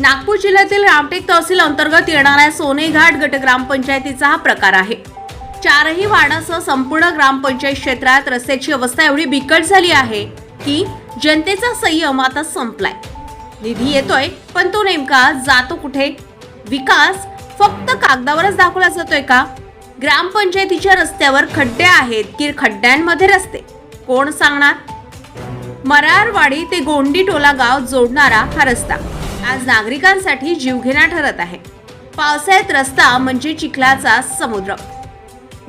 नागपूर जिल्ह्यातील रामटेक तहसील अंतर्गत येणाऱ्या सोनेघाट गट ग्रामपंचायतीचा हा प्रकार आहे. चारही वार्डासह संपूर्ण ग्रामपंचायत क्षेत्रात रस्त्याची अवस्था एवढी बिकट झाली आहे की जनतेचा संयम आता संपलाय. निधी येतोय पण तो नेमका जातो कुठे? विकास फक्त कागदावरच दाखवला जातोय का? ग्रामपंचायतीच्या रस्त्यावर खड्डे आहेत की खड्ड्यांमध्ये रस्ते? कोण सांगणार? मरारवाडी ते गोंडी टोला गाव जोडणारा हा रस्ता. आज नागरिकांसाठी जीवघेणा ठरत आहे. पावसाळ्यात रस्ता म्हणजे चिखलाचा समुद्र.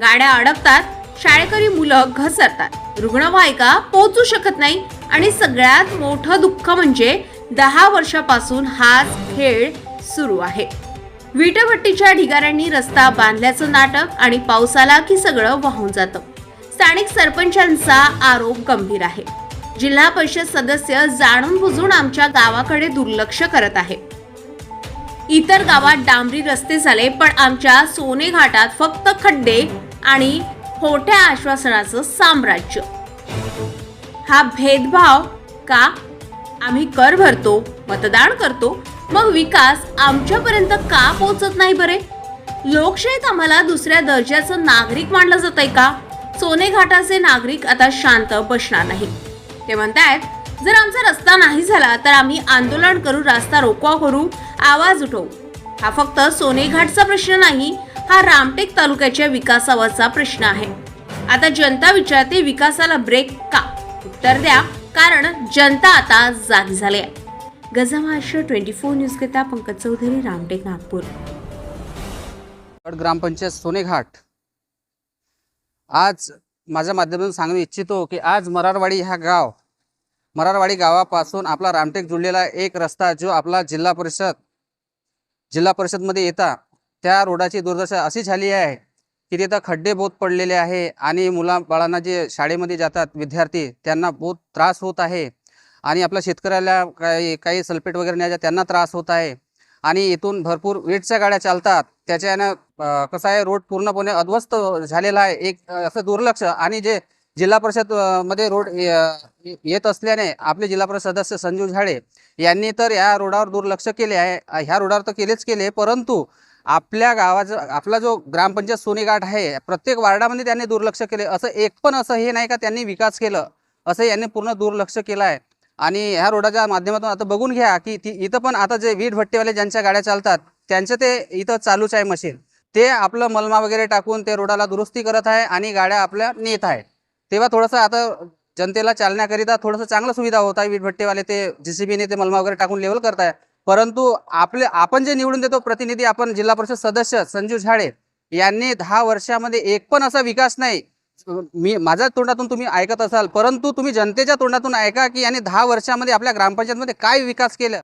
गाड्या अडकतात शाळेकरी मुलं घसरतात. रुग्णवाहिका पोहोचू शकत नाही आणि सगळ्यात मोठं दुःख म्हणजे दहा वर्षापासून हाच खेळ सुरू आहे. विटभट्टीच्या ढिगाऱ्यांनी रस्ता बांधल्याचं नाटक आणि पावसाला की सगळं वाहून जातं. स्थानिक सरपंचांचा आरोप गंभीर आहे. जिल्हा परिषद सदस्य जाणून बुजून आमच्या गावाकडे दुर्लक्ष करत आहे. इतर गावात डांबरी रस्ते झाले पण आमच्या सोने घाटात फक्त खड्डे आणि खोट्या आश्वासनाचं साम्राज्य. हा भेदभाव का? आम्ही कर भरतो मतदान करतो मग विकास आमच्यापर्यंत का पोहोचत नाही बरे? लोकशाहीत आम्हाला दुसऱ्या दर्जाचं नागरिक मानलं जात आहे का? सोने घाटाचे नागरिक आता शांत बसणार नाही. ते म्हणतायत जर आमचा रस्ता नाही झाला तर आम्ही आंदोलन करू रास्ता रोकवा करू आवाज उठवू. हा फक्त सोनेघाटचा प्रश्न नाही हा रामटेक तालुक्याच्या विकासावरचा प्रश्न आहे. आता जनता विचारते विकासाला ब्रेक का? उत्तर द्या कारण जनता आता जागी झाली आहे. गजा महाराष्ट्र ट्वेंटी फोर न्यूज घेता पंकज चौधरी रामटेक नागपूर. ग्रामपंचायत सोनेघाट. आज माझ्या माध्यमातून सांगू इच्छितो की आज मरारवाडी ह्या गाव मरारवाडी गावापासून आपला रामटेक जुळलेला एक रस्ता जो आपला जिल्हा परिषद जिल्हा परिषदमध्ये येता त्या रोडाची दुर्दशा अशी झाली आहे की तिथं खड्डे बहुत पडलेले आहे आणि मुला बाळांना जे शाळेमध्ये जातात विद्यार्थी त्यांना बहुत त्रास होत आहे आणि आपल्या शेतकऱ्याला काही काही सल्फेट वगैरे न्यायचा त्यांना त्रास होत आहे. आणि इथून भरपूर वेटच्या गाड्या चालतात. त्याच्यानं कसं आहे रोड पूर्णपणे अध्वस्त झालेला आहे. एक असं दुर्लक्ष आणि जे जिल्हा परिषदमध्ये रोड येत असल्याने आपले जिल्हा परिषद सदस्य संजीव झाडे यांनी तर या रोडावर दुर्लक्ष केले आहे. ह्या रोडावर तर केलेच केले परंतु आपल्या गावाचा आपला जो ग्रामपंचायत सोनेघाट आहे प्रत्येक वार्डामध्ये त्यांनी दुर्लक्ष केले. असं एक पण असं हे नाही का त्यांनी विकास केलं. असं यांनी पूर्ण दुर्लक्ष केलं आहे. आणि ह्या रोडाच्या माध्यमातून आता बघून घ्या की ती इथं पण आता जे वीट भट्टीवाले ज्यांच्या गाड्या चालतात त्यांचं ते इथं चालूच आहे मशीन. ते आपलं मलमा वगैरे टाकून ते रोडाला दुरुस्ती करत आहे आणि गाड्या आपल्या नेत आहे. तेव्हा थोडंसं आता जनतेला चालण्याकरिता थोडंसं चांगलं सुविधा होत आहे. वीटभट्टेवाले ते जेसीबीने ते मलमा वगैरे टाकून लेवल करत आहे. परंतु आपले आपण जे निवडून देतो प्रतिनिधी आपण जिल्हा परिषद सदस्य संजू झाडे यांनी दहा वर्षामध्ये एक पण असा विकास नाही. मी माझ्या तोंडातून तुम्ही ऐकत असाल. परंतु तुम्ही जनतेच्या तोंडातून ऐका की यांनी दहा वर्षामध्ये आपल्या ग्रामपंचायतमध्ये काय विकास केला?